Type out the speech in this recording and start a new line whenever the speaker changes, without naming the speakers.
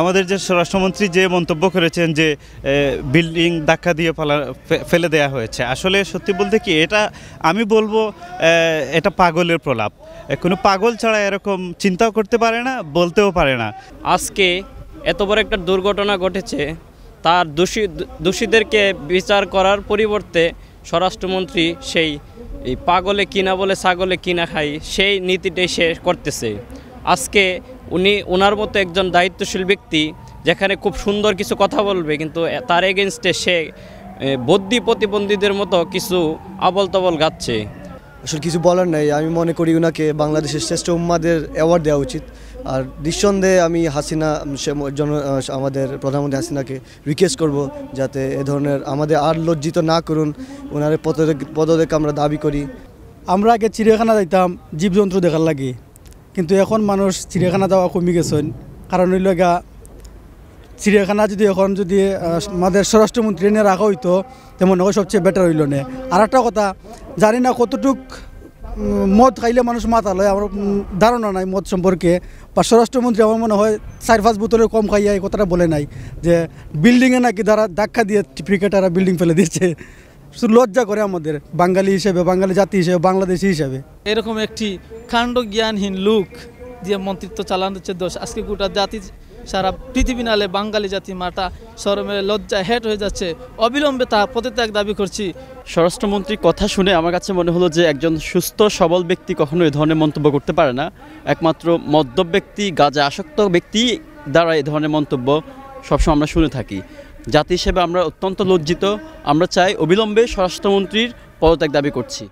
আমাদের যে স্বরাষ্ট্রমন্ত্রী যে মন্তব্য করেছেন যে বিল্ডিং ধাক্কা দিয়ে ফেলা ফেলে দেওয়া হয়েছে, আসলে সত্যি বলতে কি এটা আমি বলব এটা পাগলের প্রলাপ। কোনো পাগল ছাড়া এরকম চিন্তাও করতে পারে না, বলতেও পারে না।
আজকে এত বড় একটা দুর্ঘটনা ঘটেছে, তার দোষী, দোষীদেরকে বিচার করার পরিবর্তে স্বরাষ্ট্রমন্ত্রী সেই পাগলে কিনা বলে ছাগলে কিনা খাই সেই নীতিটাই সে করতেছে। আজকে উনি ওনার মতো একজন দায়িত্বশীল ব্যক্তি যেখানে খুব সুন্দর কিছু কথা বলবে কিন্তু তার এগেনস্টে সে বদ্যি প্রতিবন্ধীদের মতো কিছু আবল তবল গাচ্ছে।
আসলে কিছু বলার নাই আমি মনে করি ওনাকে বাংলাদেশের শ্রেষ্ঠ উম্মাদের অ্যাওয়ার্ড দেওয়া উচিত। আর নিঃসন্দেহে আমি হাসিনা সে জন আমাদের প্রধানমন্ত্রী হাসিনাকে রিকোয়েস্ট করব যাতে এ ধরনের আমাদের আর লজ্জিত না করুন। ওনার পদত্যাগ আমরা দাবি করি।
আমরা আগে চিড়িয়াখানা যাইতাম জীবজন্তু দেখার লাগে। কিন্তু এখন মানুষ চিড়িয়াখানা যাওয়া কমে গেছেন। কারণ হইল গা চিড়িয়াখানা যদি এখন যদি আমাদের স্বরাষ্ট্রমন্ত্রী এনে রাখা হইতো, তেমন হয় সবচেয়ে বেটার হইল না। আর একটা কথা, জানি না কতটুক মদ খাইলে মানুষ মাথা লয় আমার ধারণা নাই মদ সম্পর্কে। বা স্বরাষ্ট্রমন্ত্রী আমার মনে হয় চার পাঁচ বোতলের কম খাইয়া এই কথাটা বলে নাই, যে বিল্ডিংয়ে নাকি দ্বারা ধাক্কা দিয়ে ক্রিকেটাররা বিল্ডিং ফেলে দিচ্ছে শুধু লজ্জা করে আমাদের বাঙালি হিসেবে বাঙালি জাতি হিসেবে বাংলাদেশি হিসেবে।
এরকম একটি কাণ্ড জ্ঞানহীন লোক দিয়ে মন্ত্রিত্ব চালানোচ্ছে দোষ। আজকে গোটা জাতি সারা পৃথিবী নালে বাঙালি জাতি মাটা শরমে লজ্জা হেট হয়ে যাচ্ছে। অবিলম্বে তা পদত্যাগ দাবি করছি।
স্বরাষ্ট্রমন্ত্রীর কথা শুনে আমার কাছে মনে হলো যে একজন সুস্থ সবল ব্যক্তি কখনো এই ধরনের মন্তব্য করতে পারে না। একমাত্র মদ্যপ ব্যক্তি গাজা আসক্ত ব্যক্তি দ্বারা এ ধরনের মন্তব্য সবসময় আমরা শুনে থাকি। জাতি হিসেবে আমরা অত্যন্ত লজ্জিত। আমরা চাই অবিলম্বে স্বরাষ্ট্রমন্ত্রীর পদত্যাগ দাবি করছি।